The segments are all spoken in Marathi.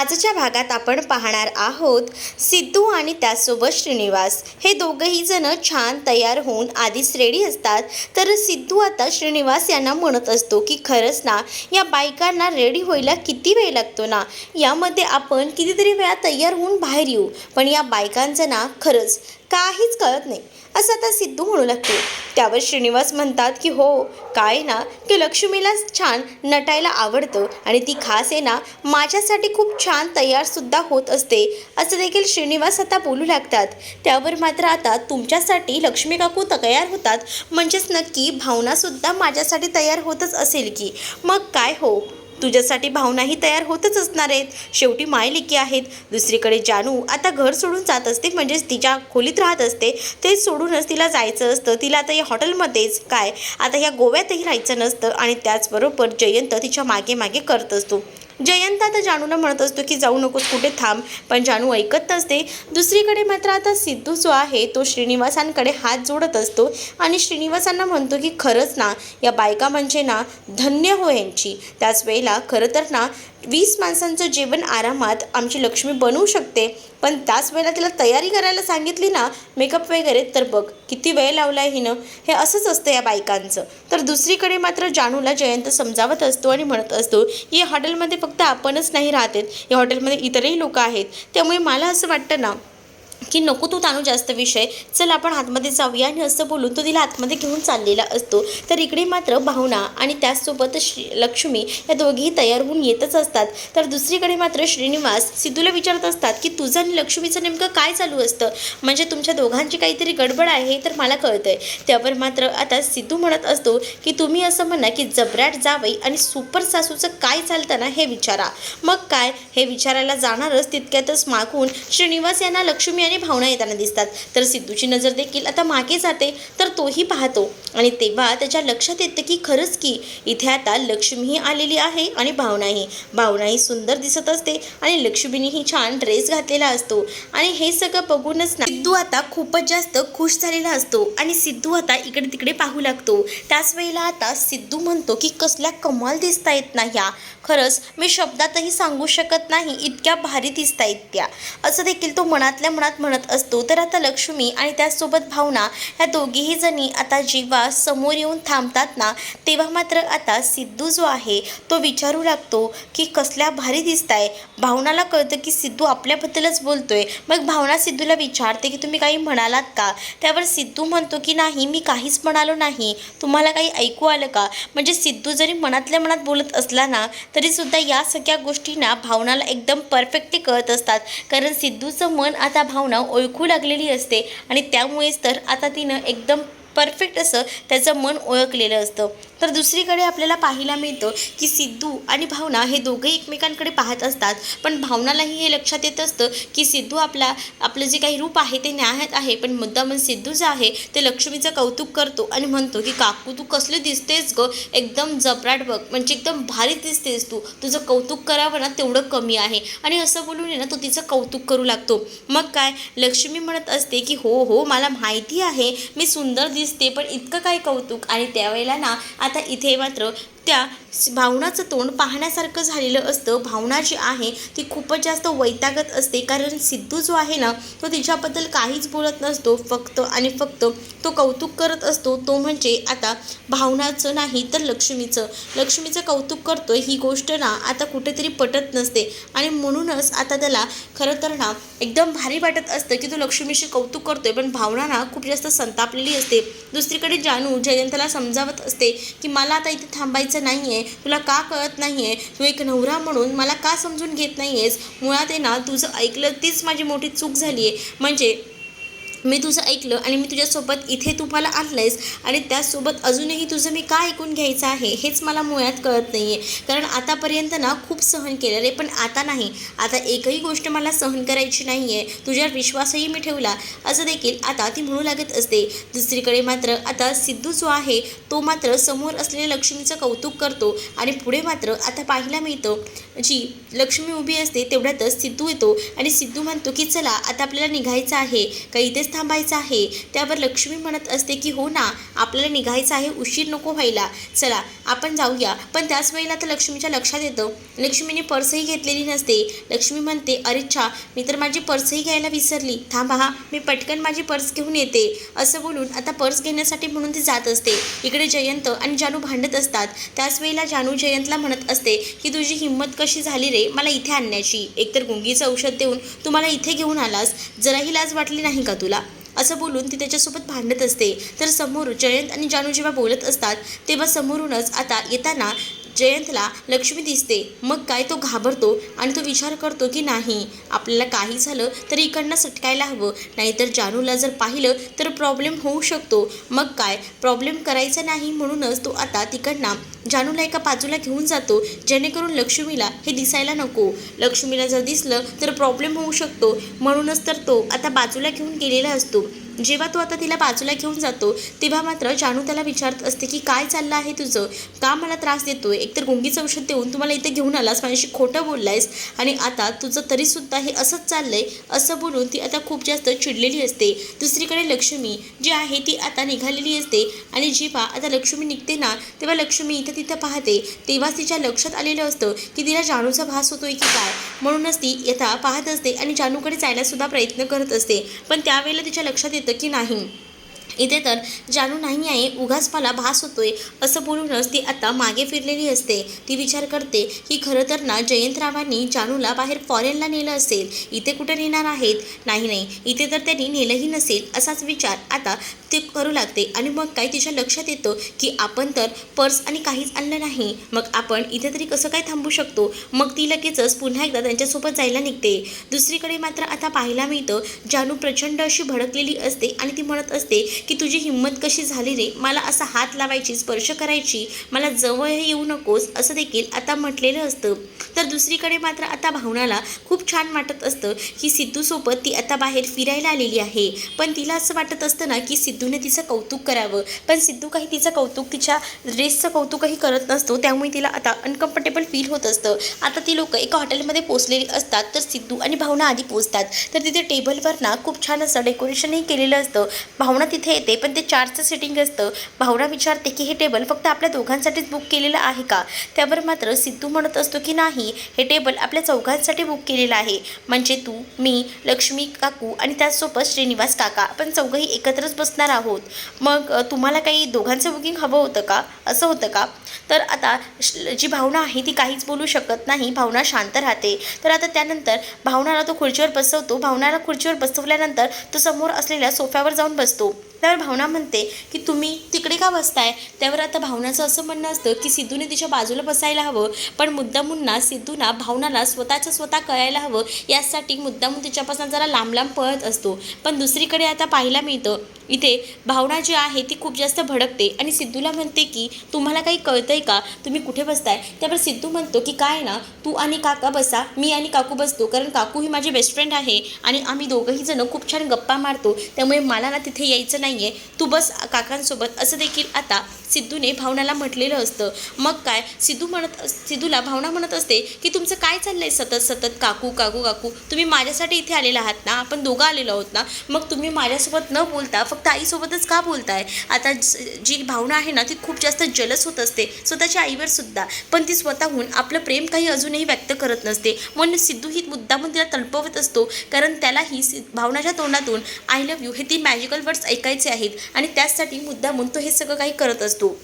आजच्या भागात आपण पाहणार आहोत सिद्धू आणि त्यासोबत श्रीनिवास. हे दोघंही जण छान तयार होऊन आधीच रेडी असतात. तर सिद्धू आता श्रीनिवास यांना म्हणत असतो की खरंच ना या बायकांना रेडी व्हायला किती वेळ लागतो ना? यामध्ये आपण कितीतरी वेळा तयार होऊन बाहेर येऊ. पण या बायकांचं ना खरंच काहीच कळत नाही. असं आता सिद्धू म्हणू लागते. त्यावर श्रीनिवास म्हणतात की हो काय ना की लक्ष्मीला छान नटायला आवडतं आणि ती खास आहे ना माझ्यासाठी खूप छान तयारसुद्धा होत असते. असं देखील श्रीनिवास आता बोलू लागतात. त्यावर मात्र आता तुमच्यासाठी लक्ष्मी काकू तयार होतात. म्हणजेच नक्की भावनासुद्धा माझ्यासाठी तयार होतच असेल की. मग काय हो? तुझ्यासाठी भावनाही तयार होतच असणार आहेत. शेवटी मायलेकी आहेत. दुसरीकडे जानू आता घर सोडून जात असते म्हणजेच तिच्या खोलीत राहत असते. ते सोडूनच तिला जायचं असतं. तिला आता या हॉटेलमध्येच काय? आता या गोव्यातही राहायचं नसतं आणि त्याचबरोबर जयंत तिच्यामागे मागे करत असतो. जयंत आता जानूला म्हणत असतो की जाऊ नकोस कुठे थांब. पण जानू ऐकत नसते. दुसरीकडे मात्र आता सिद्धू जो आहे तो श्रीनिवासांकडे हात जोडत असतो. आणि श्रीनिवासांना म्हणतो की खरंच ना या बायका म्हणजे ना धन्य हो यांची. त्याच वेळेला खरं तर ना वीस माणसांचं जेवण आरामात आमची लक्ष्मी बनवू शकते. पण त्याच वेळेला तिला तयारी करायला सांगितली ना मेकअप वगैरे तर बघ किती वेळ लावला आहे हिनं? हे असंच असतं या बायकांचं. तर दुसरीकडे मात्र जानूला जयंत समजावत असतो आणि म्हणत असतो की या हॉटेलमध्ये फक्त आपणच नाही राहतेत. या हॉटेलमध्ये इतरही लोक आहेत. त्यामुळे मला असं वाटतं ना की नको तू ताणू जास्त विषय. चल आपण आतमध्ये जाऊया आणि असं बोलून तो तिला आतमध्ये घेऊन चाललेला असतो. तर इकडे मात्र भावना आणि त्याचसोबत श्री लक्ष्मी या दोघीही तयार होऊन येतच असतात. तर दुसरीकडे मात्र श्रीनिवास सिद्धूला विचारत असतात की तुझं आणि लक्ष्मीचं नेमकं काय चालू असतं? म्हणजे तुमच्या दोघांची काहीतरी गडबड आहे तर मला कळतंय. त्यावर मात्र आता सिद्धू म्हणत असतो की तुम्ही असं म्हणा की जबराट जावई आणि सुपर सासूचं काय चालतं ना हे विचारा. मग काय? हे विचारायला जाणारच तितक्यातच मागून श्रीनिवास यांना लक्ष्मी आणि भावना येताना दिसतात. तर सिद्धूची नजर देखील आता मागे जाते. तर तोही पाहतो. आणि तेव्हा त्याच्या लक्षात येतं की खरंच की इथे आता लक्ष्मीही आलेली आहे आणि भावनाही. भावनाही सुंदर दिसत असते आणि लक्ष्मीनेही छान ड्रेस घातलेला असतो. आणि हे सगळं बघूनच सिद्धू आता खूपच जास्त खुश झालेला असतो. आणि सिद्धू आता इकडे तिकडे पाहू लागतो. त्याच वेळेला आता सिद्धू म्हणतो की कसल्या कमाल दिसता येत ना ह्या. खरंच मी शब्दातही सांगू शकत नाही इतक्या भारी दिसता त्या. असं देखील तो मनातल्या मनात म्हणत असतो. तर आता लक्ष्मी आणि त्याचसोबत भावना ह्या दोघीही जणी आता जेव्हा समोर येऊन थांबतात ना तेव्हा मात्र आता सिद्धू जो आहे तो विचारू लागतो की कसल्या भारी दिसताय. भावनाला कळतं की सिद्धू आपल्याबद्दलच बोलतोय. मग भावना सिद्धूला विचारते की तुम्ही काही म्हणालात का? त्यावर सिद्धू म्हणतो की नाही मी काहीच म्हणालो नाही. तुम्हाला काही ऐकू आलं का? म्हणजे सिद्धू जरी मनातल्या मनात बोलत असला ना तर तरीसुद्धा या सगळ्या गोष्टींना भावनाला एकदम परफेक्टली कळत असतात. कारण सिद्धूचं मन आता भावना ओळखू लागलेली असते आणि त्यामुळेच तर आता तिनं एकदम परफेक्ट असं त्याचं मन ओळखलेलं असतं. तर दुसरीकडे आपल्याला पाहायला मिळतं की सिद्धू आणि भावना हे दोघंही एकमेकांकडे पाहत असतात. पण भावनालाही हे लक्षात येत असतं की सिद्धू आपला आपलं जे काही रूप आहे ते न्यायात आहे. पण मुद्दामन सिद्धू जे आहे ते लक्ष्मीचं कौतुक करतो आणि म्हणतो की काकू तू कसले दिसतेस ग? एकदम जबराट बघ. म्हणजे एकदम भारी दिसतेस तू. तुझं कौतुक करावं ना तेवढं कमी आहे. आणि असं बोलून ना तो तिचं कौतुक करू लागतो. मग काय? लक्ष्मी म्हणत असते की हो हो मला माहिती आहे. मी सुंदर दिसते पण इतकं काय कौतुक? आणि त्यावेळेला ना आता इथे मात्र त्या भावनाचं तोंड पाहण्यासारखं झालेलं असतं. भावना जी आहे ती खूपच जास्त वैतागत असते. कारण सिद्धू जो आहे ना तो तिच्याबद्दल काहीच बोलत नसतो. फक्त आणि फक्त तो कौतुक करत असतो. तो म्हणजे आता भावनाचं नाही तर लक्ष्मीचं. लक्ष्मीचं कौतुक करतो ही गोष्ट ना आता कुठेतरी पटत नसते. आणि म्हणूनच आता त्याला खरं तर ना एकदम भारी वाटत असतं की तो लक्ष्मीशी कौतुक करतोय. पण भावना ना खूप जास्त संतापलेली असते. दुसरीकडे जानू जयंतला समजावत असते की मला आता इथे थांबायचं नाही आहे तुला का कळत नाही आहे तू एक नवरा म्हणून मला का समजून घेत नाही आहेस मुळात आहे ना तुझं ऐकलं तीच माझी मोठी चूक झाली आहे म्हणजे मी तुझं ऐकलं आणि मी तुझ्यासोबत इथे तुम्हाला आणलं आहेस आणि त्याचसोबत अजूनही तुझं मी का ऐकून घ्यायचं आहे हेच मला मुळात कळत नाही आहे कारण आतापर्यंत ना खूप सहन केलं रे पण आता नाही. आता एकही गोष्ट मला सहन करायची नाही आहे तुझ्यावर विश्वासही मी ठेवला. असं देखील आता ती म्हणू लागत असते. दुसरीकडे मात्र आता सिद्धू जो आहे तो मात्र समोर असलेल्या लक्ष्मीचं कौतुक करतो आणि पुढे मात्र आता पाहायला मिळतं. जी लक्ष्मी उभी असते तेवढ्यातच सिद्धू येतो आणि सिद्धू म्हणतो की चला आता आपल्याला निघायचं आहे. का इथेच थांबायचं आहे. त्यावर लक्ष्मी म्हणत असते की हो ना आपल्याला निघायचं आहे उशीर नको व्हायला. चला आपण जाऊया. पण त्याच वेळेला तर लक्ष्मीच्या लक्षात येतं. लक्ष्मीने पर्सही घेतलेली नसते. लक्ष्मी म्हणते अरे छा मी तर माझी पर्सही घ्यायला विसरली. थांबा हा मी पटकन माझी पर्स घेऊन येते. असं बोलून आता पर्स घेण्यासाठी म्हणून ती जात असते. इकडे जयंत आणि जानू भांडत असतात. त्याच वेळेला जानू जयंतला म्हणत असते की तुझी हिंमत कशी झाली रे? मला इथे आणण्याची. एकतर गुंगीचं औषध देऊन तू मला इथे घेऊन आलास. जराही लाज वाटली नाही का तुला? असं बोलून ती त्याच्यासोबत भांडत असते. तर समोर जयंत आणि जानू जेव्हा बोलत असतात तेव्हा समोरूनच आता येताना जयंतला लक्ष्मी दिसते. मग काय तो घाबरतो आणि तो विचार करतो की नाही आपल्याला काही झालं तर इकडनं सटकायला हवं. नाहीतर जानूला जर पाहिलं तर प्रॉब्लेम होऊ शकतो. मग काय? प्रॉब्लेम करायचा नाही म्हणूनच तो आता तिकडनं जानूला एका बाजूला घेऊन जातो. जेणेकरून लक्ष्मीला हे दिसायला नको. लक्ष्मीला जर दिसलं तर प्रॉब्लेम होऊ शकतो. म्हणूनच तर तो आता बाजूला घेऊन गेलेला असतो. जेव्हा तो आता तिला बाजूला घेऊन जातो तेव्हा मात्र जानू त्याला विचारत असते की काय चाललं आहे तुझं? का मला त्रास देतोय? एकतर गुंगीचं औषध देऊन तुम्हाला इथे घेऊन आलास माझ्याशी खोटं बोललायस आणि आता तुझं तरीसुद्धा हे असंच चाललंय असं बोलून ती आता खूप जास्त चिडलेली असते. दुसरीकडे लक्ष्मी जी आहे ती आता निघालेली असते आणि जेव्हा आता लक्ष्मी निघते ना तेव्हा लक्ष्मी इथं तिथं पाहते. तेव्हाच तिच्या लक्षात आलेलं असतं की तिला जानूचा भास होतोय की काय? म्हणूनच ती यथा पाहत असते आणि जानूकडे जायला सुद्धा प्रयत्न करत असते. पण त्यावेळेला तिच्या लक्षात येतं की नाही. इथे तर जानू नाही आहे उगाच मला भास होतोय असं बोलूनच ती आता मागे फिरलेली असते. ती विचार करते की खरं तर ना जयंतरावांनी जानूला बाहेर फॉरेनला नेलं असेल इथे कुठं नेणार आहेत? नाही नाही इथे तर त्यांनी नेलंही नसेल असाच विचार आता ते करू लागते. आणि मग काय तिच्या लक्षात येतं की आपण तर पर्स आणि काहीच आणलं नाही. मग आपण इथे तरी कसं काय थांबू शकतो? मग ती लगेचच पुन्हा एकदा त्यांच्यासोबत जायला निघते. दुसरीकडे मात्र आता पाहायला मिळतं जानू प्रचंड अशी भडकलेली असते आणि ती म्हणत असते की तुझी हिंमत कशी झाली रे? मला असा हात लावायची स्पर्श करायची मला जवळ येऊ नकोस असं देखील आता म्हटलेलं असतं. तर दुसरीकडे मात्र आता भावनाला खूप छान वाटत असतं की सिद्धूसोबत ती आता बाहेर फिरायला आलेली आहे. पण तिला असं वाटत असतं ना की सिद्धूने तिचं कौतुक करावं. पण सिद्धू काही तिचं कौतुक तिच्या ड्रेसचं कौतुकही करत नसतो त्यामुळे तिला आता अनकम्फर्टेबल फील होत असतं. आता ती लोक एका हॉटेलमध्ये पोचलेली असतात तर सिद्धू आणि भावना आधी पोचतात तर तिथे टेबलवर ना खूप छान असं डेकोरेशनही केलेलं असतं. भावना तिथे येते पण ते चारचं सिटिंग असतं. भावना विचारते की हे टेबल फक्त आपल्या दोघांसाठीच बुक केलेलं आहे का? त्यावर मात्र सिद्धू म्हणत असतो की नाही हे टेबल आपल्या चौघांसाठी बुक केलेलं आहे. म्हणजे तू मी लक्ष्मी काकू आणि त्याचसोबत श्रीनिवास काका. आपण चौघंही एकत्रच बसणार आहोत. मग तुम्हाला काही दोघांचं बुकिंग हवं होतं का? असं होतं का? तर आता जी भावना आहे ती काहीच बोलू शकत नाही. भावना शांत राहते. तर आता त्यानंतर भावनाला तो खुर्चीवर बसवतो. भावनाला खुर्चीवर बसवल्यानंतर तो समोर असलेल्या सोफ्यावर जाऊन बसतो. त्यावर भावना म्हणते की तुम्ही तिकडे का बसताय? त्यावर आता भावनाचं असं म्हणणं असतं की सिद्धूने तिच्या बाजूला बसायला हवं पण मुद्दामुंना सिद्धूना भावनाला स्वतःचं स्वतः कळायला हवं यासाठी मुद्दामून तिच्यापासून जरा लांब लांब पळत असतो. पण दुसरीकडे आता पाहायला मिळतं इथे भावना जी आहे ती खूप जास्त भडकते. आणि सिद्धूला म्हणते की तुम्हाला काही कळतंय का? तुम्ही कुठे बसताय? त्यावर सिद्धू म्हणतो की काय ना तू आणि काका बसा मी आणि काकू बसतो कारण काकू ही माझी बेस्ट फ्रेंड आहे आणि आम्ही दोघंही जण खूप छान गप्पा मारतो त्यामुळे मला ना तिथे यायचं नाही आहे तू बस काकांसोबत. असं देखील आता सिद्धूने भावनाला म्हटलेलं असतं. मग काय? सिद्धू म्हणत सिद्धूला भावना म्हणत असते की तुमचं काय चाललंय सतत सतत? काकू काकू काकू तुम्ही माझ्यासाठी इथे आलेला आहात ना? आपण दोघं आलेलो आहोत ना? मग तुम्ही माझ्यासोबत न बोलता फक्त आईसोबतच का बोलताय? आता जी भावना आहे ना ती खूप जास्त जलस होत असते. स्वतःच्या आईवर सुद्धा. पण ती स्वतःहून आपलं प्रेम काही अजूनही व्यक्त करत नसते. म्हणून सिद्धू ही मुद्दामून तिला तळपवत असतो. कारण त्यालाही सि भावनाच्या तोंडातून आय लव्ह यू हे ती मॅजिकल वर्ड्स ऐकायचे आहेत. आणि त्याचसाठी मुद्दामून तो हे सगळं काही करत असतो.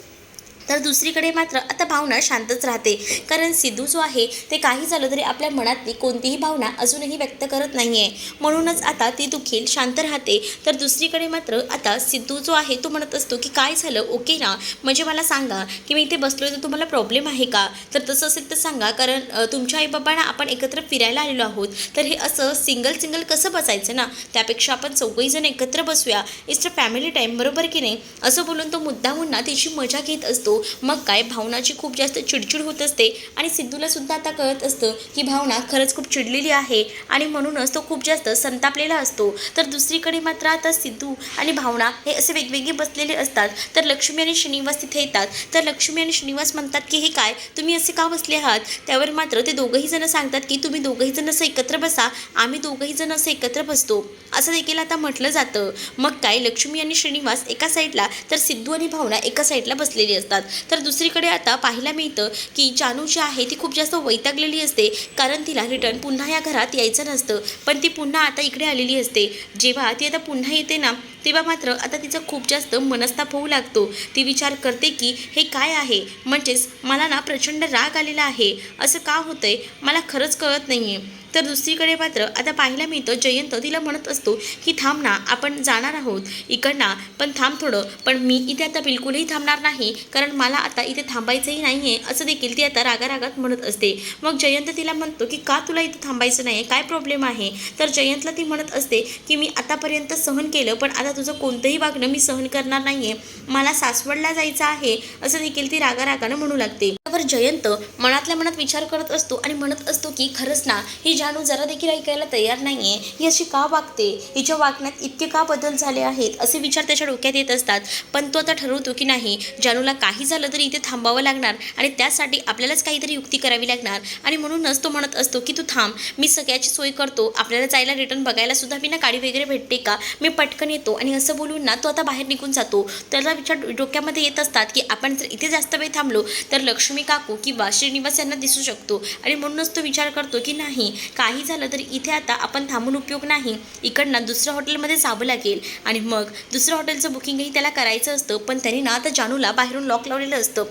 तर दुसरीकडे मात्र आता भावना शांतच राहते. कारण सिद्धू जो आहे ते काही झालं तरी आपल्या मनातली कोणतीही भावना अजूनही व्यक्त करत नाही आहे म्हणूनच आता ती दुखील शांत राहते. तर दुसरीकडे मात्र आता सिद्धू जो आहे तो म्हणत असतो की काय झालं? ओके ना? म्हणजे मला सांगा की मी इथे बसलो तर तुम्हाला प्रॉब्लेम आहे का? तर तसं असेल तर सांगा कारण तुमच्या आईबाबांना आपण एकत्र फिरायला आलेलो आहोत. तर हे असं सिंगल सिंगल कसं बसायचं ना? त्यापेक्षा आपण चौघीजण एकत्र बसूया. इट्स फॅमिली टाईम बरोबर की नाही? असं बोलून तो मुद्दाहून ना तिची मजा घेत असतो. असतो मग काय? भावनाची खूप जास्त चिडचिड होत असते. आणि सिद्धूलासुद्धा आता कळत असतं की भावना खरंच खूप चिडलेली आहे. आणि म्हणूनच तो खूप जास्त संतापलेला असतो. तर दुसरीकडे मात्र आता सिद्धू आणि भावना हे असे वेगवेगळे बसलेले असतात. तर लक्ष्मी आणि श्रीनिवास तिथे येतात. तर लक्ष्मी आणि श्रीनिवास म्हणतात की हे काय? तुम्ही असे का बसले आहात? त्यावर मात्र ते दोघंही जण सांगतात की तुम्ही दोघंही जण असं एकत्र बसा. आम्ही दोघंही जण असं एकत्र बसतो. असं देखील आता म्हटलं जातं. मग काय? लक्ष्मी आणि श्रीनिवास एका साईडला तर सिद्धू आणि भावना एका साईडला बसलेली असतात. तर दुसरीकडे आता पाहायला मिळतं की जानू जी आहे ती खूप जास्त वैतागलेली असते. कारण तिला रिटर्न पुन्हा या घरात यायचं नसतं. पण ती पुन्हा आता इकडे आलेली असते. जेव्हा ती आता पुन्हा येते ना तेव्हा मात्र आता तिचा खूप जास्त मनस्ताप होऊ लागतो. ती विचार करते की हे काय आहे? म्हणजेच मला ना प्रचंड राग आलेला आहे. असं का होतंय? मला खरंच कळत नाही आहे तर दुसरीकडे मात्र आता पाहायला मिळतं जयंत तिला म्हणत असतो की थांब ना आपण जाणार आहोत. इकडना पण थांब थोडं. पण मी इथे आता बिलकुलही थांबणार नाही कारण मला आता इथे थांबायचंही नाही आहे असं देखील ती आता रागारागात म्हणत असते. मग जयंत तिला म्हणतो की का तुला इथे थांबायचं नाही काय प्रॉब्लेम आहे? तर जयंतला ती म्हणत असते की मी आतापर्यंत सहन केलं पण आता तुझं कोणतंही वागणं मी सहन करणार नाही आहे मला सासवडला जायचं आहे असं देखील ती रागारागानं म्हणू लागते. त्यावर जयंत मनातल्या मनात विचार करत असतो आणि म्हणत असतो की खरंच ना ही जानू जरा देखील ऐकायला तयार नाही आहे ही अशी का वागते? हिच्या वागण्यात इतके का बदल झाले आहेत? असे विचार त्याच्या डोक्यात येत असतात. पण तो आता ठरवतो की नाही जानूला काही झालं तरी इथे थांबावं लागणार आणि त्यासाठी आपल्यालाच काहीतरी युक्ती करावी लागणार. आणि म्हणूनच तो म्हणत असतो की तू थांब मी सगळ्याची सोय करतो. आपल्याला जायला रिटर्न बघायला सुद्धा मी ना गाडी वगैरे भेटते का? मी पटकन येतो आणि आणि असं बोलून ना तो आता बाहेर निघून जातो. त्याला विचार डोक्यामध्ये येत असतात की आपण जर इथे जास्त वेळ थांबलो तर लक्ष्मी काकू किंवा श्रीनिवास यांना दिसू शकतो. आणि म्हणूनच तो विचार करतो की नाही काही झालं तरी इथे आता आपण थांबून उपयोग नाही. इकडनं दुसऱ्या हॉटेलमध्ये जावं लागेल. आणि मग दुसऱ्या हॉटेलचं बुकिंगही त्याला करायचं असतं पण त्यांनी ना आता जानूला बाहेरून लॉक लावलेलं असतं.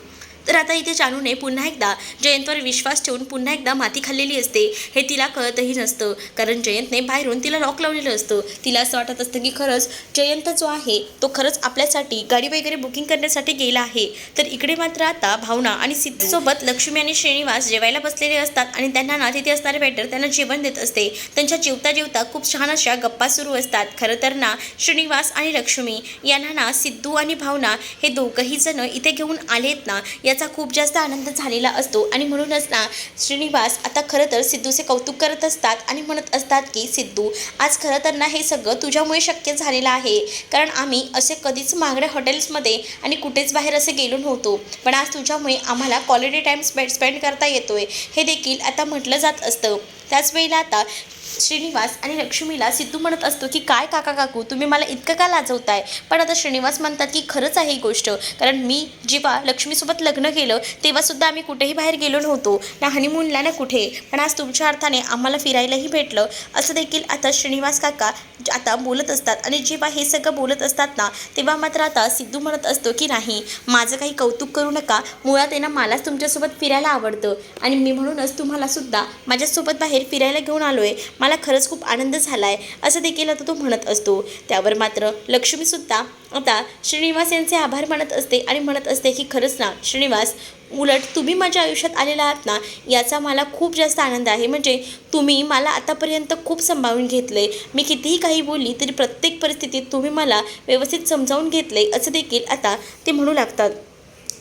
तर आता इथे चानूने पुन्हा एकदा जयंतवर विश्वास ठेवून पुन्हा एकदा माती खाल्लेली असते. हे तिला कळतही नसतं. कारण जयंतने बाहेरून तिला लॉक लावलेलं असतं. तिला असं वाटत असतं की खरंच जयंत जो आहे तो खरंच आपल्यासाठी गाडी वगैरे बुकिंग करण्यासाठी गेला आहे. तर इकडे मात्र आता भावना आणि सिद्धीसोबत लक्ष्मी आणि श्रीनिवास जेवायला बसलेले असतात आणि त्यांना ना तिथे असणारे वेटर त्यांना जेवण देत असते. त्यांच्या जेवता जेवता खूप छान अशा गप्पा सुरू असतात. खरं तर ना श्रीनिवास आणि लक्ष्मी यांना ना सिद्धू आणि भावना हे दोघंही जण इथे घेऊन आलेत ना या याचा खूप जास्त आनंद झालेला असतो. आणि म्हणूनच ना श्रीनिवास आता खरं तर सिद्धूचे कौतुक करत असतात आणि म्हणत असतात की सिद्धू आज खरं तर ना हे सगळं तुझ्यामुळे शक्य झालेलं आहे. कारण आम्ही असे कधीच महागड्या हॉटेल्समध्ये आणि कुठेच बाहेर असे गेलो नव्हतो. पण आज तुझ्यामुळे आम्हाला क्वालिटी टाईम स्पेंड स्पेंड करता येतोय. हे देखील आता म्हटलं जात असतं. त्याच वेळेला आता श्रीनिवास आणि लक्ष्मीला सिद्धू म्हणत असतो की काय काका काकू तुम्ही मला इतकं का लाजवताय? पण आता श्रीनिवास म्हणतात की खरंच आहे ही गोष्ट. कारण मी जेव्हा लक्ष्मीसोबत लग्न केलं तेव्हासुद्धा आम्ही कुठेही बाहेर गेलो नव्हतो. ना हनीमूनला ना कुठे. पण आज तुमच्या अर्थाने आम्हाला फिरायलाही भेटलं. असं देखील आता श्रीनिवास काका आता बोलत असतात. आणि जेव्हा हे सगळं बोलत असतात ना तेव्हा मात्र आता सिद्धू म्हणत असतो की नाही माझं काही कौतुक करू नका. मुळात आहे ना मलाच तुमच्यासोबत फिरायला आवडतं. आणि मी म्हणूनच तुम्हाला सुद्धा माझ्यासोबत बाहेर फिरायला घेऊन आलो आहे मला खरंच खूप आनंद झाला आहे असं देखील आता तो म्हणत असतो. त्यावर मात्र लक्ष्मीसुद्धा आता श्रीनिवास यांचे आभार मानत असते आणि म्हणत असते की खरंच ना श्रीनिवास उलट तुम्ही माझ्या आयुष्यात आलेला आहात ना याचा मला खूप जास्त आनंद आहे. म्हणजे तुम्ही मला आतापर्यंत खूप सांभाळून घेतलं आहे मी कितीही काही बोलली तरी प्रत्येक परिस्थितीत तुम्ही मला व्यवस्थित समजावून घेतलं आहे असं देखील आता ते म्हणू लागतात.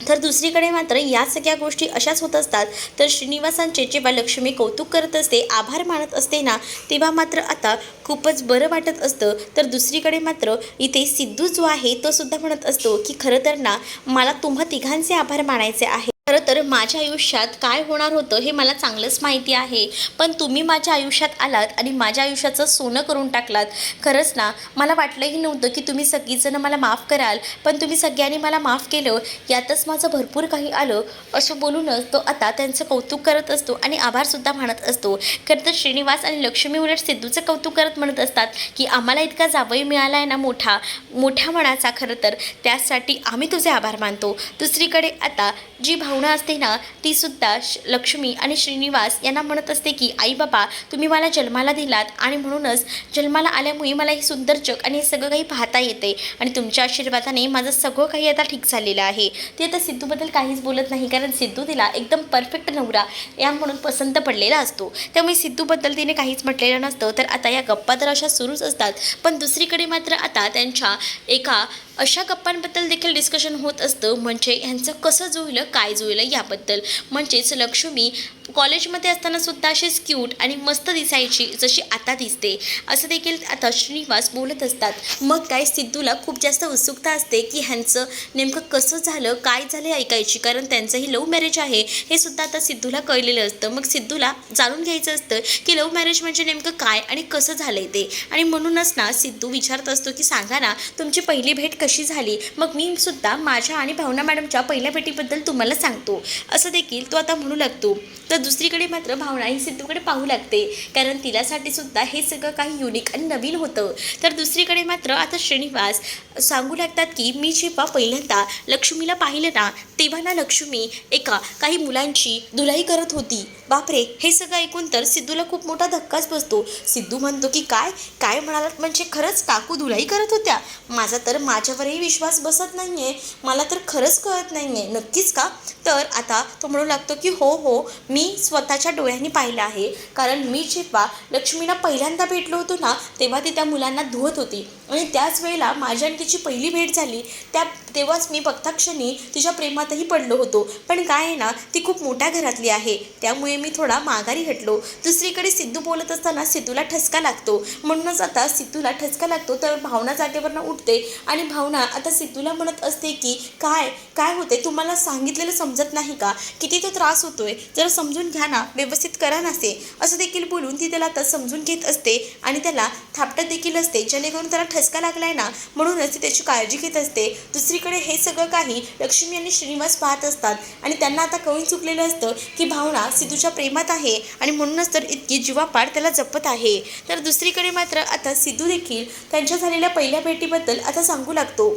तर दुसरीकडे मात्र या सगळ्या गोष्टी अशाच होत असतात. तर श्रीनिवासांचे जेव्हा लक्ष्मी कौतुक करत असते आभार मानत असते ना तेव्हा मात्र आता खूपच बरं वाटत असतं. तर दुसरीकडे मात्र इथे सिद्धू जो आहे तो सुद्धा म्हणत असतो की खरं तर ना मला तुम्हा तिघांचे आभार मानायचे आहे खरं तर माझ्या आयुष्यात काय होणार होतं हे मला चांगलंच माहिती आहे. पण तुम्ही माझ्या आयुष्यात आलात आणि माझ्या आयुष्याचं सोनं करून टाकलात. खरंच ना मला वाटलंही नव्हतं की तुम्ही सगळीजणं मला माफ कराल पण तुम्ही सगळ्यांनी मला माफ केलं. यातच माझं भरपूर काही आलं. असं बोलूनच तो आता त्यांचं कौतुक करत असतो आणि आभारसुद्धा मानत असतो. खरं तर श्रीनिवास आणि लक्ष्मी उलट सिद्धूचं कौतुक करत म्हणत असतात की आम्हाला इतका जावई मिळाला आहे ना मोठा मोठ्या मनाचा खरं तर. त्यासाठी आम्ही तुझे आभार मानतो. दुसरीकडे आता जी भावना असते ना ती सुद्धा लक्ष्मी आणि श्रीनिवास यांना म्हणत असते की आई बाबा तुम्ही मला जन्माला दिलात आणि म्हणूनच जन्माला आल्यामुळे मला हे सुंदर जग आणि हे सगळं काही पाहता येते आणि तुमच्या आशीर्वादाने माझं सगळं काही आता ठीक झालेलं आहे. ते आता सिद्धूबद्दल काहीच बोलत नाही कारण सिद्धू तिला एकदम परफेक्ट नवरा या म्हणून पसंत पडलेला असतो. त्यामुळे सिद्धूबद्दल तिने काहीच म्हटलेलं नसतं. तर आता या गप्पा तर अशा सुरूच असतात. पण दुसरीकडे मात्र आता त्यांच्या एका अशा गप्पांबद्दल देखील डिस्कशन होत असतं. म्हणजे ह्यांचं कसं जुळलं काय जुळलं याबद्दल. म्हणजेच लक्ष्मी कॉलेजमध्ये असताना सुद्धा अशीच क्यूट आणि मस्त दिसायची जशी आता दिसते. असं देखील आता श्रीनिवास बोलत असतात. मग काय सिद्धूला खूप जास्त उत्सुकता असते की ह्यांचं नेमकं कसं झालं काय झालं ऐकायची. कारण त्यांचंही लव्ह मॅरेज आहे. हे सुद्धा आता सिद्धूला कळलेलं असतं. मग सिद्धूला जाणून घ्यायचं असतं की लव्ह मॅरेज म्हणजे नेमकं काय आणि कसं झालंय ते. आणि म्हणूनच ना सिद्धू विचारत असतो की सांगा ना तुमची पहिली भेट कशी झाली मग मी सुद्धा माझ्या आणि भावना मॅडमच्या पहिल्या भेटीबद्दल तुम्हाला सांगतो. असं देखील तो आता म्हणू लागतो. तर दुसरीकडे मात्र भावना ही सिद्धूकडे पाहू लागते. कारण तिलासाठी सुद्धा हे सगळं काही युनिक आणि नवीन होतं. तर दुसरीकडे मात्र आता श्रीनिवास सांगू लागतात की मी जेव्हा पहिल्यांदा लक्ष्मीला पाहिलं ना तेव्हा ना लक्ष्मी एका काही मुलांची धुलाई करत होती. बापरे हे सगळं ऐकून तर सिद्धूला खूप मोठा धक्काच बसतो. सिद्धू म्हणतो की काय? काय म्हणालात? म्हणजे खरंच काकू धुलाई करत होत्या? माझा तर माझ्या माझ्यावरही विश्वास बसत नाही आहे मला तर खरंच कळत नाही आहे नक्कीच का? तर आता तो म्हणू लागतो की हो हो मी स्वतःच्या डोळ्यांनी पाहिलं आहे. कारण मी जेव्हा लक्ष्मीला पहिल्यांदा भेटलो होतो ना तेव्हा ती त्या मुलांना धुवत होती. आणि त्याच वेळेला माझ्या आणि तिची पहिली भेट झाली त्या तेव्हाच मी बघता क्षणी तिच्या प्रेमातही पडलो होतो. पण काय आहे ना ती खूप मोठ्या घरातली आहे. त्यामुळे मी थोडा माघारी हटलो. दुसरीकडे सिद्धू बोलत असताना सिद्धूला ठसका लागतो. म्हणूनच आता सिद्धूला ठसका लागतो तर भावना जागेवरनं उठते. आणि भावना आता सिद्धूला म्हणत असते की काय काय होते तुम्हाला सांगितलेलं समजत नाही का? किती तो त्रास होतोय? जरा समजून घ्या ना व्यवस्थित करा नसे असं. देखील बोलून ती त्याला आता समजून घेत असते आणि त्याला थापटत देखील असते जेणेकरून त्याला ठसका लागलाय ना म्हणूनच ती त्याची काळजी घेत असते. दुसरीकडे हे सगळं काही लक्ष्मी आणि श्रीनिवास पाहत असतात. आणि त्यांना आता कळून चुकलेलं असतं की भावना सिद्धूच्या प्रेमात आहे आणि म्हणूनच तर इतकी जीवापाड त्याला जपत आहे. तर दुसरीकडे मात्र आता सिद्धू देखील त्यांच्या झालेल्या पहिल्या भेटीबद्दल आता सांगू लागतो.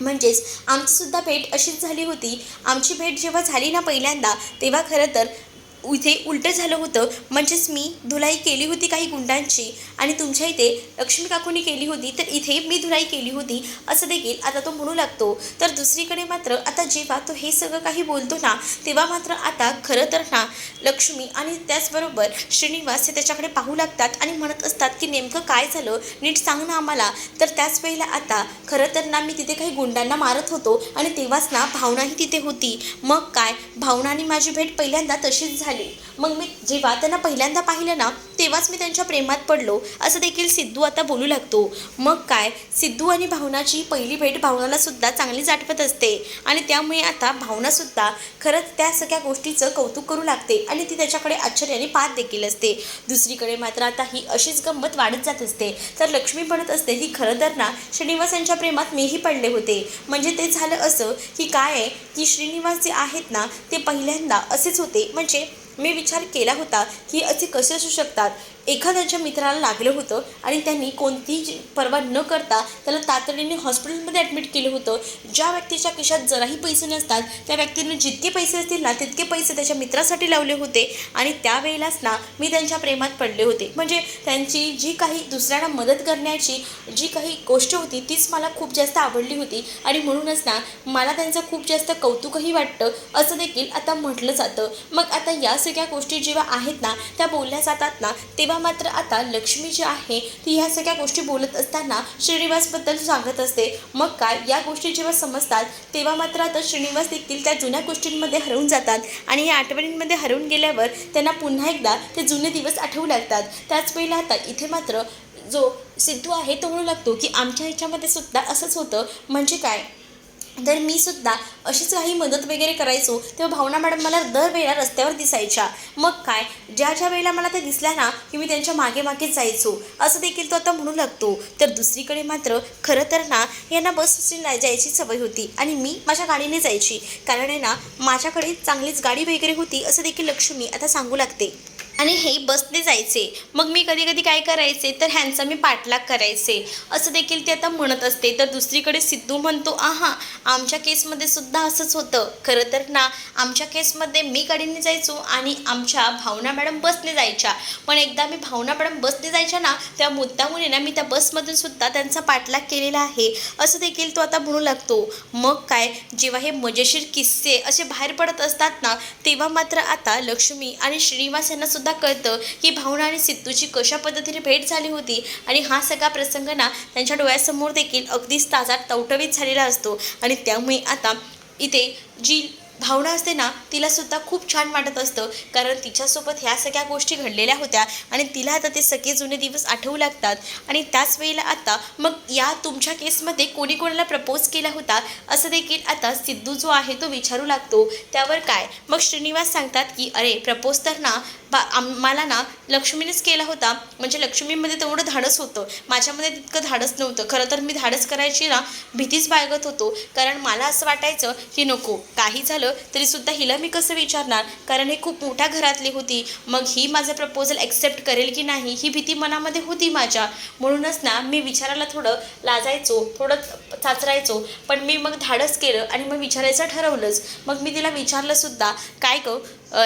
म्हणजेच आमचीसुद्धा भेट अशीच झाली होती. आमची भेट जेव्हा झाली ना पहिल्यांदा तेव्हा खरं तर इथे उलटं झालं होतं. म्हणजेच मी धुलाई केली होती काही गुंडांची आणि तुमच्या इथे लक्ष्मी काकूनी केली होती तर इथे मी धुलाई केली होती असं देखील आता तो म्हणू लागतो. तर दुसरीकडे मात्र आता जेव्हा तो हे सगळं काही बोलतो ना तेव्हा मात्र आता खरं तर ना लक्ष्मी आणि त्याचबरोबर श्रीनिवास हे त्याच्याकडे पाहू लागतात आणि म्हणत असतात की नेमकं काय झालं नीट सांग ना आम्हाला. तर त्याच वेळेला आता खरं तर ना मी तिथे काही गुंडांना मारत होतो आणि तेव्हाच ना भावनाही तिथे होती. मग काय? भावनाने माझी भेट पहिल्यांदा तशीच झाली. मग मी जेव्हा त्यांना पहिल्यांदा पाहिलं ना तेव्हाच मी त्यांच्या प्रेमात पडलो. असं देखील सिद्धू आता बोलू लागतो. मग काय? सिद्धू आणि भावनाची पहिली भेट भावनाला सुद्धा चांगलीच आठवत असते. आणि त्यामुळे आता भावनासुद्धा खरंच त्या सगळ्या गोष्टीचं कौतुक करू लागते आणि ती त्याच्याकडे आश्चर्याने पाहत देखील असते. दुसरीकडे मात्र आता ही अशीच गंमत वाढत जात असते. तर लक्ष्मी म्हणत असते की खरं तर ना श्रीनिवास यांच्या प्रेमात मीही पडले होते. म्हणजे ते झालं असं की काय आहे? की श्रीनिवास जे आहेत ना ते पहिल्यांदा असेच होते. म्हणजे मी विचार केला होता की असे कसे असू शकतात? एखाद्याच्या मित्राला लागलं होतं आणि त्यांनी कोणतीही पर्वा न करता त्याला तातडीने हॉस्पिटलमध्ये ॲडमिट केलं होतं. ज्या व्यक्तीच्या खिशात जराही पैसे नसतात त्या व्यक्तीने जितके पैसे असतील ना तितके पैसे त्याच्या मित्रासाठी लावले होते. आणि त्यावेळेलाच ना मी त्यांच्या प्रेमात पडले होते. म्हणजे त्यांची जी काही दुसऱ्यांना मदत करण्याची जी काही गोष्ट होती तीच मला खूप जास्त आवडली होती. आणि म्हणूनच ना मला त्यांचं खूप जास्त कौतुकही वाटतं. असं देखील आता म्हटलं जातं. मग आता या सगळ्या गोष्टी जेव्हा आहेत ना त्या बोलल्या जातात ना तेव्हा मात्र आता लक्ष्मी जी आहे ती ह्या सगळ्या गोष्टी बोलत असताना श्रीनिवासबद्दल सांगत असते. मग काय? या गोष्टी जेव्हा समजतात तेव्हा मात्र आता श्रीनिवास देखील त्या जुन्या गोष्टींमध्ये हरवून जातात आणि या आठवणींमध्ये हरवून गेल्यावर त्यांना पुन्हा एकदा ते जुने दिवस आठवू लागतात. त्याच वेळेला आता इथे मात्र जो सिद्धू आहे तो म्हणू लागतो की आमच्या ह्याच्यामध्ये सुद्धा असंच होतं. म्हणजे काय? तर मी सुद्धा अशीच काही मदत वगैरे करायचो तेव्हा भावना मॅडम मला दरवेळेला रस्त्यावर दिसायच्या. मग काय? ज्या ज्या वेळेला मला ते दिसल्या ना की मी त्यांच्या मागे मागे जायचो. असं देखील तो आता म्हणू लागतो. तर दुसरीकडे मात्र खरं तर ना यांना बस नाही जायची सवय होती आणि मी माझ्या गाडीने जायची. कारण आहे ना माझ्याकडे चांगलीच गाडी वगैरे होती असं देखील लक्ष्मी आता सांगू लागते. आणि हे बसने जायचे. मग मी कधी कधी काय करायचे? तर ह्यांचा मी पाठलाग करायचे. असं देखील ते आता म्हणत असते. तर दुसरीकडे सिद्धू म्हणतो आहा आमच्या केसमध्ये सुद्धा असंच होतं. खरं तर ना आमच्या केसमध्ये मी गाडीने जायचो आणि आमच्या भावना मॅडम बसने जायच्या. पण एकदा मी भावना मॅडम बसने जायच्या ना त्या मुद्दामुळे ना मी त्या बसमधून सुद्धा त्यांचा पाठलाग केलेला आहे. असं देखील तो आता म्हणू लागतो. मग काय? जेव्हा हे मजेशीर किस्से असे बाहेर पडत असतात ना तेव्हा मात्र आता लक्ष्मी आणि श्रीनिवास यांना सुद्धा सुद्धा कळतं की भावना आणि सिद्धूची कशा पद्धतीने भेट झाली होती आणि हा सगळा प्रसंग ना त्यांच्या डोळ्यासमोर देखील अगदीच ताजा टवटवीत झालेला असतो. आणि त्यामुळे आता इथे जी भावना असते ना तिला सुद्धा खूप छान वाटत असतं. कारण तिच्यासोबत ह्या सगळ्या गोष्टी घडलेल्या होत्या आणि तिला आता ते सगळे जुने दिवस आठवू लागतात. आणि त्याच वेळेला आता मग या तुमच्या केसमध्ये कोणी कोणाला प्रपोज केला होता? असं देखील आता सिद्धू जो आहे तो विचारू लागतो. त्यावर काय? मग श्रीनिवास सांगतात की अरे प्रपोज तर ना बा आम्हाला ना लक्ष्मीनेच केला होता. म्हणजे लक्ष्मीमध्ये तेवढं धाडस होतं. माझ्यामध्ये तितकं धाडस नव्हतं. खरं तर मी धाडस करायची ना भीतीच बाळगत होतो. कारण मला असं वाटायचं की नको काही झालं तरीसुद्धा हिला मी कसं विचारणार? कारण हे खूप मोठ्या घरातली होती. मग ही माझं प्रपोजल ॲक्सेप्ट करेल की नाही ही भीती मनामध्ये होती माझ्या. म्हणूनच ना मी विचारायला थोडं लाजायचो थोडं चाचरायचो. पण मी मग धाडस केलं आणि मग विचारायचं ठरवलंच. मग मी तिला विचारलंसुद्धा काय गं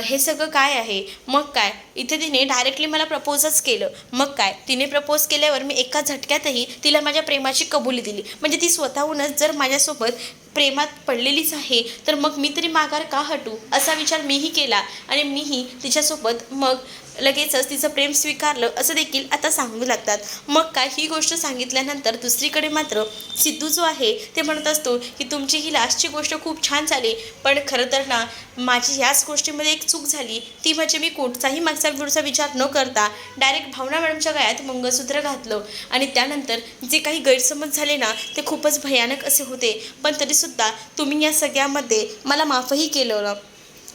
हे सगळं काय आहे? मग काय? इथे तिने डायरेक्टली मला प्रपोजच केलं. मग काय? तिने प्रपोज केल्यावर मी एका झटक्यातही तिला माझ्या प्रेमाची कबुली दिली. म्हणजे ती स्वतःहूनच जर माझ्यासोबत प्रेमात पडलेलीच आहे तर मग मी तरी माघार का हटू? असा विचार मीही केला आणि मीही तिच्यासोबत मग लगेचच तिचं प्रेम स्वीकारलं असं देखील आता सांगू लागतात. मग काय ही गोष्ट सांगितल्यानंतर दुसरीकडे मात्र सिद्धू जो आहे ते म्हणत असतो की तुमची ही लास्टची गोष्ट खूप छान झाली पण खरं तर ना माझी याच गोष्टीमध्ये एक चूक झाली. ती म्हणजे मी कोणताही मागचा पुढचा विचार न करता डायरेक्ट भावना मॅडमच्या गळ्यात मंगळसूत्र घातलं. आणि त्यानंतर जे काही गैरसमज झाले ना ते खूपच भयानक असे होते. पण तरीसुद्धा तुम्ही या सगळ्यामध्ये मला माफही केलं ना.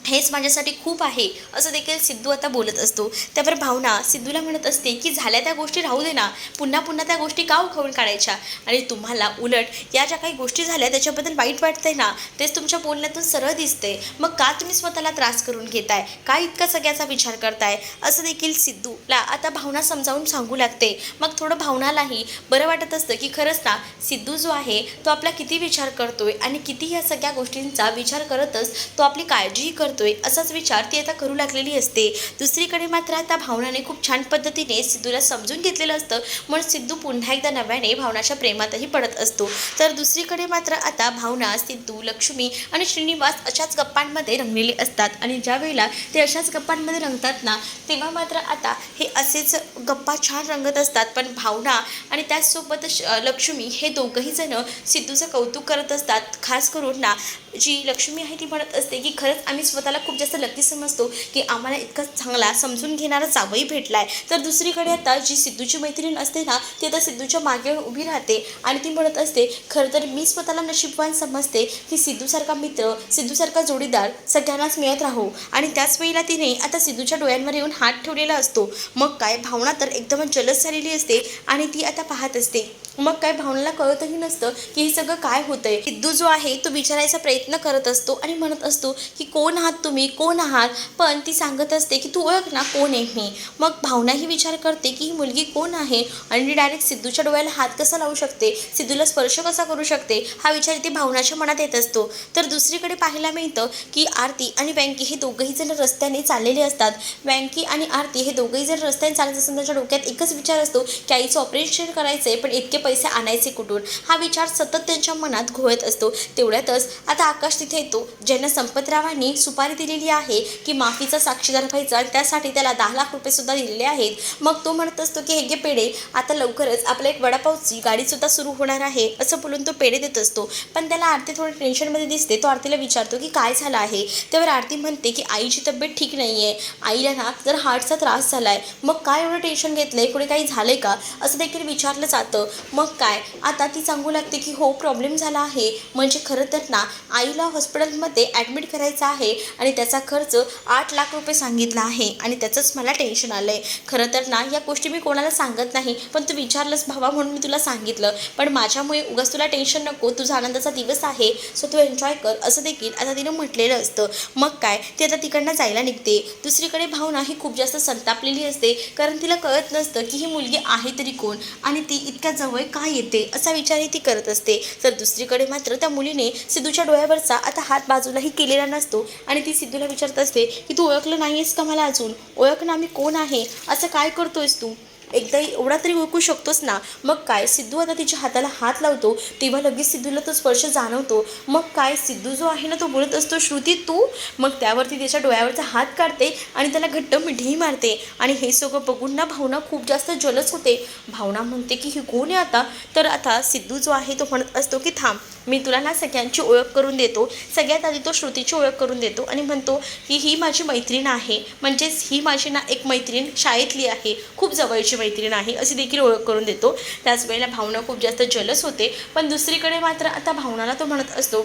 हेच माझ्यासाठी खूप आहे असं देखील सिद्धू आता बोलत असतो. त्यावर भावना सिद्धूला म्हणत असते की झाल्या त्या गोष्टी राहू दे ना. पुन्हा पुन्हा त्या गोष्टी का उखवून काढायच्या? आणि तुम्हाला उलट या ज्या काही गोष्टी झाल्या त्याच्याबद्दल वाईट वाटतंय ना तेच तुमच्या बोलण्यातून सरळ दिसते मग का तुम्ही स्वतःला त्रास करून घेताय? का इतका सगळ्याचा विचार करताय? असं देखील सिद्धूला आता भावना समजावून सांगू लागते. मग थोडं भावनालाही बरं वाटत असतं की खरंच ना सिद्धू जो आहे तो आपला किती विचार करतोय आणि किती या सगळ्या गोष्टींचा विचार करतच तो आपली काळजीही करतो करतोय असाच विचार ती आता करू लागलेली असते. दुसरीकडे मात्र आता भावनाने खूप छान पद्धतीने सिद्धूला समजून घेतलेलं असतं. म्हणून सिद्धू पुन्हा एकदा नव्याने भावनाच्या प्रेमातही पडत असतो. तर दुसरीकडे मात्र आता भावना सिद्धू लक्ष्मी आणि श्रीनिवास अशाच गप्पांमध्ये रंगलेले असतात. आणि ज्या वेळेला ते अशाच गप्पांमध्ये रंगतात ना तेव्हा मात्र आता हे असेच गप्पा छान रंगत असतात. पण भावना आणि त्याचसोबत श- लक्ष्मी हे दोघंही जण सिद्धूचं कौतुक करत असतात. खास करून ना जी लक्ष्मी आहे ती म्हणत असते की खरंच आम्ही स्वतःला खूप जास्त लकी समजतो की आम्हाला इतका चांगला समजून घेणारा जावई आहे तर दुसरीकडे आता जी सिद्धूची मैत्रीण असते ना ती आता सिद्धूच्या मागे उभी राहते आणि ती म्हणत असते खरं तर मी स्वतःला नशीबवान समजते की सिद्धूसारखा मित्र सिद्धूसारखा जोडीदार सगळ्यांनाच मिळत राहू आणि त्याच वेळेला तिने आता सिद्धूच्या डोळ्यांवर येऊन हात ठेवलेला असतो. मग काय? भावना तर एकदमच जलस झालेली असते आणि ती आता पाहत असते. मग काय भावनाला कळतही नसतं की हे सगळं काय होतंय. सिद्धू जो आहे तो विचारायचा प्रयत्न करत असतो आणि म्हणत असतो की कोण आहात तुम्ही? कोण आहात? पण ती सांगत असते की तू ओळख ना कोण आहे मी? मग भावनाही विचार करते की ही मुलगी कोण आहे? आणि डायरेक्ट सिद्धूच्या डोळ्याला हात कसा लावू शकते? सिद्धूला स्पर्श कसा करू शकते? हा विचार इथे भावनाच्या मनात येत असतो. तर दुसरीकडे पाहायला मिळतं की आरती आणि बँकी हे दोघंही जण रस्त्याने चाललेले असतात. बँकी आणि आरती हे दोघंही जण रस्त्याने चालत असताना त्यांच्या डोक्यात एकच विचार असतो की आईचं ऑपरेशन करायचं आहे पण इतके पैसे आणायचे कुठून? हा विचार सतत त्यांच्या मनात घोळत असतो. तेवढ्यातच आता आकाश तिथे येतो. ज्यांना संपतरावांनी सुपारी दिलेली आहे की माफीचा साक्षीदार व्हायचा आणि त्यासाठी त्याला दहा लाख रुपये सुद्धा दिलेले आहेत. मग तो म्हणत असतो की हे गे पेढे आता लवकरच आपल्या एक वडापावची गाडीसुद्धा सुरू होणार आहे असं बोलून तो पेढे देत असतो. पण त्याला आरती थोडी टेन्शनमध्ये दिसते. तो आरतीला विचारतो की काय झालं आहे? त्यावर आरती म्हणते की आईची तब्येत ठीक नाही आहे आईला ना जर हार्टचा त्रास झाला आहे मग काय एवढं टेन्शन घेतलं आहे कुठे काही झालं आहे का? असं देखील विचारलं जातं. मग काय? आता ती सांगू लागते की हो प्रॉब्लेम झाला आहे. म्हणजे खरं तर ना आईला हॉस्पिटलमध्ये ॲडमिट करायचं आहे आणि त्याचा खर्च आठ लाख रुपये सांगितला आहे आणि त्याचंच मला टेन्शन आलं आहे खरं तर ना या गोष्टी मी कोणाला सांगत नाही पण तू विचारलंस भावा म्हणून मी तुला सांगितलं. पण माझ्यामुळे उगाच तुला टेन्शन नको तुझा आनंदाचा दिवस आहे सो तू एन्जॉय कर असं देखील आता तिनं म्हटलेलं असतं. मग काय? ती आता तिकडनं जायला निघते. दुसरीकडे भावना ही खूप जास्त संतापलेली असते कारण तिला कळत नसतं की ही मुलगी आहे तरी कोण? आणि ती इतक्या जवळ काय येते असा विचारही ती करत असते. तर दुसरीकडे मात्र त्या मुलीने सिद्धूच्या डोळ्यावरचा आता हात बाजूलाही केलेला नसतो आणि ती सिद्धूला विचारत असते की तू ओळखलं नाही आहेस का मला अजून? ओळखणं आम्ही कोण आहे? असं काय करतोयस तू? एकदा एवढा तरी ओळखू शकतोस ना मग काय? सिद्धू आता तिच्या हाताला हात लावतो तेव्हा लगेच सिद्धूला तो स्पर्श जाणवतो. मग काय? सिद्धू जो आहे ना तो बोलत असतो श्रुती तू? मग त्यावरती त्याच्या डोळ्यावरचा हात काढते आणि त्याला घट्ट मिठी मारते. आणि हे सगळं बघून ना भावना खूप जास्त जलस होते. भावना म्हणते की ही कोण आहे आता? तर आता सिद्धू जो आहे तो म्हणत असतो की थांब मी तुला ना सगळ्यांची ओळख करून देतो. सगळ्यात आधी तो श्रुतीची ओळख करून देतो आणि म्हणतो की ही माझी मैत्रीण आहे. म्हणजेच ही माझी ना एक मैत्रीण शाळेतली आहे. खूप जवळची मैत्रीण आहे अशी देखील ओळख करून देतो. त्याच वेळेला भावना खूप जास्त जलस होते. पण दुसरीकडे मात्र आता भावनाला तो म्हणत असतो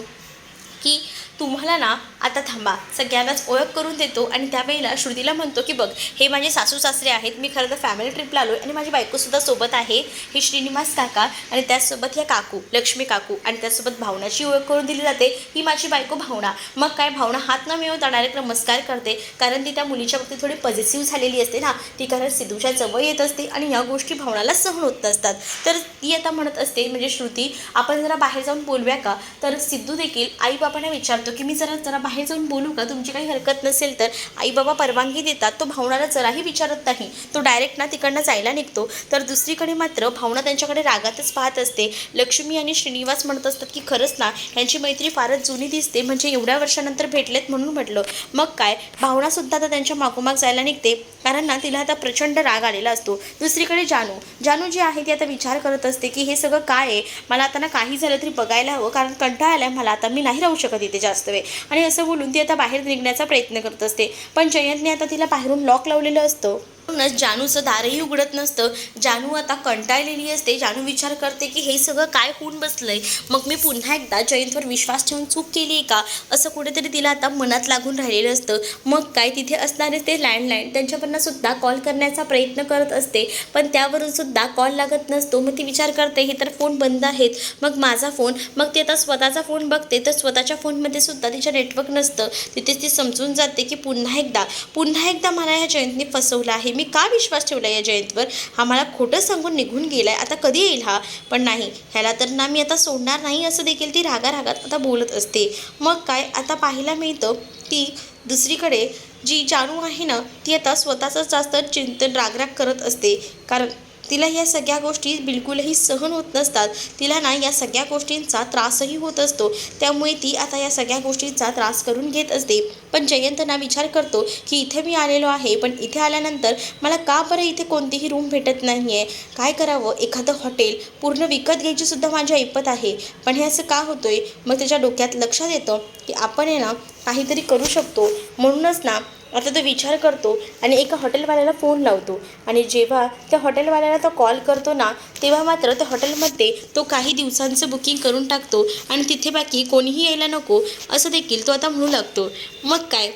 की तुम्हाला ना आता थांबा. सगळ्यांनाच ओळख करून देतो आणि त्यावेळेला श्रुतीला म्हणतो की बघ हे माझे सासू सासरे आहेत. मी खरं तर फॅमिली ट्रिपला आलो आहे आणि माझी बायकोसुद्धा सोबत आहे. हे श्रीनिवास काका आणि त्याचसोबत या काकू लक्ष्मी काकू आणि त्यासोबत भावनाची ओळख करून दिली जाते. ही माझी बायको भावना. मग काय भावना हात न मिळवता डायरेक्ट नमस्कार करते. कारण ती त्या मुलीच्या बाबतीत थोडी पॉझिटिव्ह झालेली असते ना. ती कारण सिद्धूच्या जवळ येत असते आणि या गोष्टी भावनाला सहन होत नसतात. तर ती आता म्हणत असते म्हणजे श्रुती आपण जरा बाहेर जाऊन बोलूया का? तर सिद्धू देखील आई बाबांना विचारतो की मी जरा जरा बाहेर जाऊन बोलू का? तुमची काही हरकत नसेल तर आई बाबा परवानगी देतात. तो भावनाला जराही विचारत नाही. तो डायरेक्ट ना तिकडनं जायला निघतो. तर दुसरीकडे मात्र भावना त्यांच्याकडे रागातच पाहत असते. लक्ष्मी आणि श्रीनिवास म्हणत असतात की खरंच ना यांची मैत्री फारच जुनी दिसते. म्हणजे एवढ्या वर्षानंतर भेटलेत म्हणून म्हटलं. मग काय? भावनासुद्धा आता त्यांच्या मागोमाग जायला निघते. कारण ना तिला आता प्रचंड राग आलेला असतो. दुसरीकडे जानू. जानू जी आहे ती आता विचार करत असते की हे सगळं काय आहे? मला आता ना काही झालं तरी बघायला हवं. कारण कंटाळा आलाय मला. आता मी नाही राहू शकत इथे जास्त. वेळ आणि असं बोलून ती आता बाहेर निघण्याचा प्रयत्न करत असते. पण जयंतने आता तिला बाहेरून लॉक लावलेलं असतं. म्हणूनच जानूचं दारही उघडत नसतं. जानू आता कंटाळलेली असते. जानू विचार करते की हे सगळं काय होऊन बसलंय? मग मी पुन्हा एकदा जयंतवर विश्वास ठेवून चूक केली आहे का? असं कुठेतरी तिला आता मनात लागून राहिलेलं असतं. मग काय तिथे असणारे ते लँडलाईन त्यांच्याकडनं सुद्धा कॉल करण्याचा प्रयत्न करत असते. पण त्यावरून सुद्धा कॉल लागत नसतो. मग ती विचार करते हे तर फोन बंद आहेत. मग माझा फोन मग ती आता स्वतःचा फोन बघते. तर स्वतःच्या फोनमध्ये सुद्धा तिच्या नेटवर्क नसतं. तिथेच ती समजून जाते की पुन्हा एकदा पुन्हा एकदा मला या जयंतने फसवलं आहे. मी का विश्वास ठेवला या जयंतवर? हा मला खोटं सांगून निघून गेला आहे आता कधी येईल हा? पण नाही. ह्याला तर ना मी आता सोडणार नाही असं देखील ती रागा रागात आता बोलत असते. मग काय? आता पाहायला मिळतं की दुसरीकडे जी जानू आहे ना ती आता स्वतःचंच जास्त चिंतन रागराग करत असते. कारण तिला या सगळ्या गोष्टी बिलकुलही सहन होत नसतात. तिला ना या सगळ्या गोष्टींचा त्रासही होत असतो. त्यामुळे ती आता या सगळ्या गोष्टींचा त्रास करून घेत असते. पण जयंत ना विचार करतो की इथे मी आलेलो आहे पण इथे आल्यानंतर मला का बरं इथे कोणतीही रूम भेटत नाही आहे काय करावं? एखादं हॉटेल पूर्ण विकत घ्यायची सुद्धा माझी ऐपत आहे. पण हे असं का होतोय? मग त्याच्या डोक्यात लक्षात येतं की आपण आहे ना काहीतरी करू शकतो. म्हणूनच ना आता तो विचार करतो आणि एका हॉटेलवाल्याला फोन लावतो. आणि जेव्हा त्या हॉटेलवाल्याला तो कॉल करतो ना तेव्हा मात्र त्या हॉटेलमध्ये तो काही दिवसांचं बुकिंग करून टाकतो आणि तिथे बाकी कोणीही यायला नको असं देखील तो आता म्हणू लागतो. मग काय?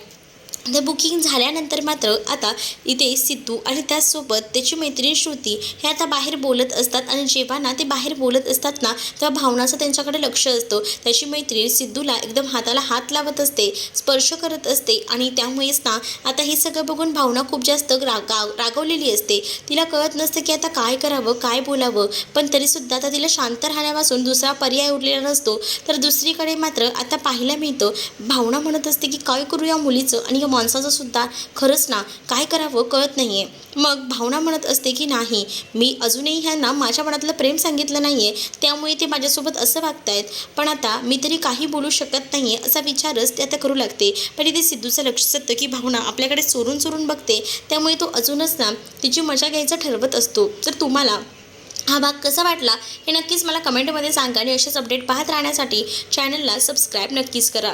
तर बुकिंग झाल्यानंतर मात्र आता इथे सिद्धू आणि त्याचसोबत त्याची मैत्रीण श्रुती हे आता बाहेर बोलत असतात आणि जेव्हा ना ते बाहेर बोलत असतात ना तेव्हा भावनाचं त्यांच्याकडे लक्ष असतं. त्याची मैत्रीण सिद्धूला एकदम हाताला हात लावत असते स्पर्श करत असते आणि त्यामुळेच ना आता हे सगळं बघून भावना खूप जास्त रागाव रागवलेली असते. तिला कळत नसतं की आता काय करावं काय बोलावं पण तरीसुद्धा आता तिला शांत राहण्यापासून दुसरा पर्याय उरलेला नसतो. तर दुसरीकडे मात्र आता पाहायला मिळतं भावना म्हणत असते की काय करू या मुलीचं? आणि या माणसाचं सुद्धा खरंच ना काय करावं कळत नाही आहे मग भावना म्हणत असते की नाही मी अजूनही ह्यांना माझ्या मनातलं प्रेम सांगितलं नाही आहे त्यामुळे ते माझ्यासोबत असं वागतायत. पण आता मी तरी काही बोलू शकत नाही आहे असा विचारच ते आता करू लागते. पण इथे सिद्धूचं लक्ष असतं की भावना आपल्याकडे चोरून चोरून बघते त्यामुळे तो अजूनच ना तिची मजा घ्यायचं ठरवत असतो. जर तुम्हाला हा भाग कसा वाटला हे नक्कीच मला कमेंटमध्ये सांगा आणि असेच अपडेट पाहत राहण्यासाठी चॅनलला सबस्क्राईब नक्कीच करा.